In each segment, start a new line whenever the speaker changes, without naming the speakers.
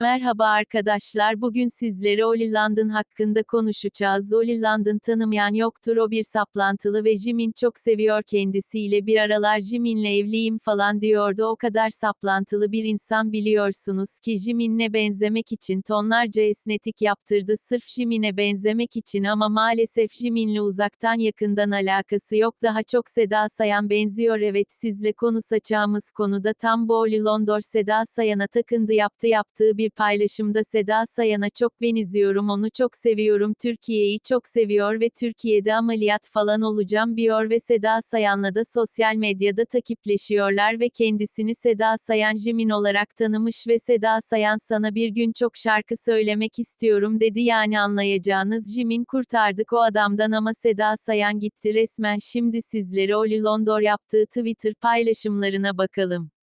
Merhaba arkadaşlar bugün sizlere Oli London hakkında konuşacağız. Oli London tanımayan yoktur o bir saplantılı ve Jimin çok seviyor kendisiyle bir aralar Jimin'le evliyim falan diyordu. O kadar saplantılı bir insan biliyorsunuz ki Jimin'le benzemek için tonlarca esnetik yaptırdı. Sırf Jimin'e benzemek için ama maalesef Jimin'le uzaktan yakından alakası yok. Daha çok Seda Sayan benziyor. Evet sizle konuşacağımız konuda tam bu Oli London Seda Sayan'a takındı yaptı yaptığı bir paylaşımda Seda Sayan'a çok benziyorum onu çok seviyorum Türkiye'yi çok seviyor ve Türkiye'de ameliyat falan olacağım diyor ve Seda Sayan'la da sosyal medyada takipleşiyorlar ve kendisini Seda Sayan Jimin olarak tanımış ve Seda Sayan sana bir gün çok şarkı söylemek istiyorum dedi yani anlayacağınız Jimin kurtardık o adamdan ama Seda Sayan gitti resmen şimdi sizlere Oli Londor yaptığı Twitter paylaşımlarına bakalım.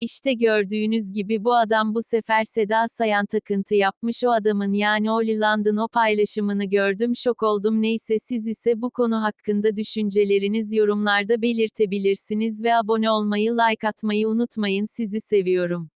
İşte gördüğünüz gibi bu adam bu sefer Seda Sayan takıntı yapmış. O adamın yani Oli London o paylaşımını gördüm şok oldum. Neyse siz ise bu konu hakkında düşünceleriniz yorumlarda belirtebilirsiniz ve abone olmayı like atmayı unutmayın. Sizi seviyorum.